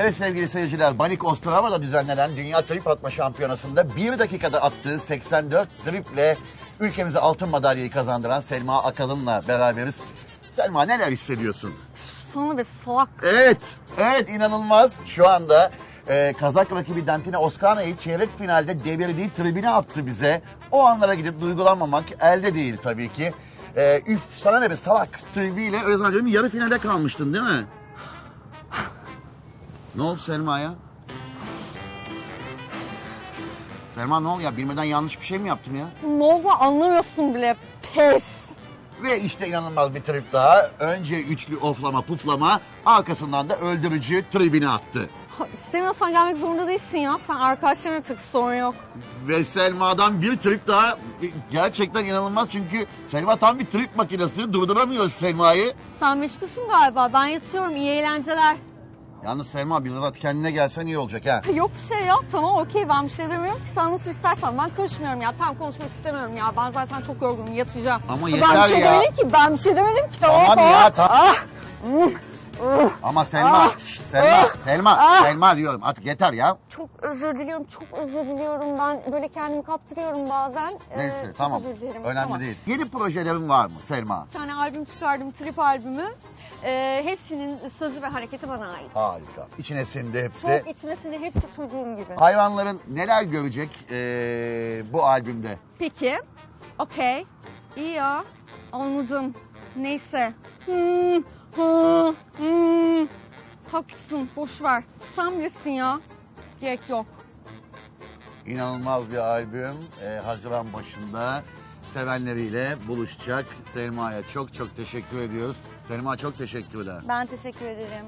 Evet sevgili seyirciler, Banik Ostrava'da düzenlenen Dünya Trip Atma Şampiyonası'nda 1 dakikada attığı 84 triple ülkemize altın madalyayı kazandıran Selma Akalın'la beraberiz. Selma neler hissediyorsun? Sana be salak. Evet, evet inanılmaz. Şu anda e, Kazak rakibi Dantine Oskana'yı çeyrek finalde devirdiği tribüne attı bize. O anlara gidip duygulanmamak elde değil tabii ki. E, üf sana ne be salak tribüyle öyle zannediyorum yarı finale kalmıştın değil mi? Ne oldu Selma'ya? Selma ne oldu ya bilmeden yanlış bir şey mi yaptım ya? Ne oldu anlamıyorsun bile. Pes. Ve işte inanılmaz bir trip daha. Önce üçlü oflama puflama arkasından da öldürücü tribüne attı. Ha, İstemiyorsan gelmek zorunda değilsin ya. Sen arkadaşlarına tık sorun yok. Ve Selma'dan bir trip daha gerçekten inanılmaz çünkü Selma tam bir trip makinesi durduramıyoruz Selma'yı. Sen meşgulsün galiba. Ben yatıyorum. İyi eğlenceler. Yalnız Selma bir rahat kendine gelsen iyi olacak ha. Yok bir şey ya. Tamam okey ben bir şey demiyorum ki. Sen nasıl istersen. Ben karışmıyorum ya. Tamam konuşmak istemiyorum ya. Ben zaten çok yorgunum. Yatacağım. Ama ben yeter bir şey ya. demedim ki. Ben bir şey demedim ki. Tamam, Tamam ya, tamam. Ah. Uh. Ama Selma, Ah! Selma, Ah! Selma, Ah! Selma diyorum artık yeter ya. Çok özür diliyorum. Çok özür diliyorum. Ben böyle kendimi kaptırıyorum bazen. Ee, Neyse çok tamam, önemli Tamam. değil. Yeni projelerin var mı Selma? Bir tane albüm çıkardım. Trip albümü. Ee, hepsinin sözü ve hareketi bana ait. Harika. İçine sindi hepsi. Çok içmesinde hepsi çocuğum gibi. Hayvanların neler görecek eee, bu albümde? Peki. Okey. İyi ya. Anladım. Neyse. Hmm, hmm, hmm. Haklısın. Boş ver. Sen bilirsin ya. Gerek yok. İnanılmaz bir albüm. Ee, Haziran başında sevenleriyle buluşacak. Selma'ya çok çok teşekkür ediyoruz. Selma çok teşekkürler. Ben teşekkür ederim.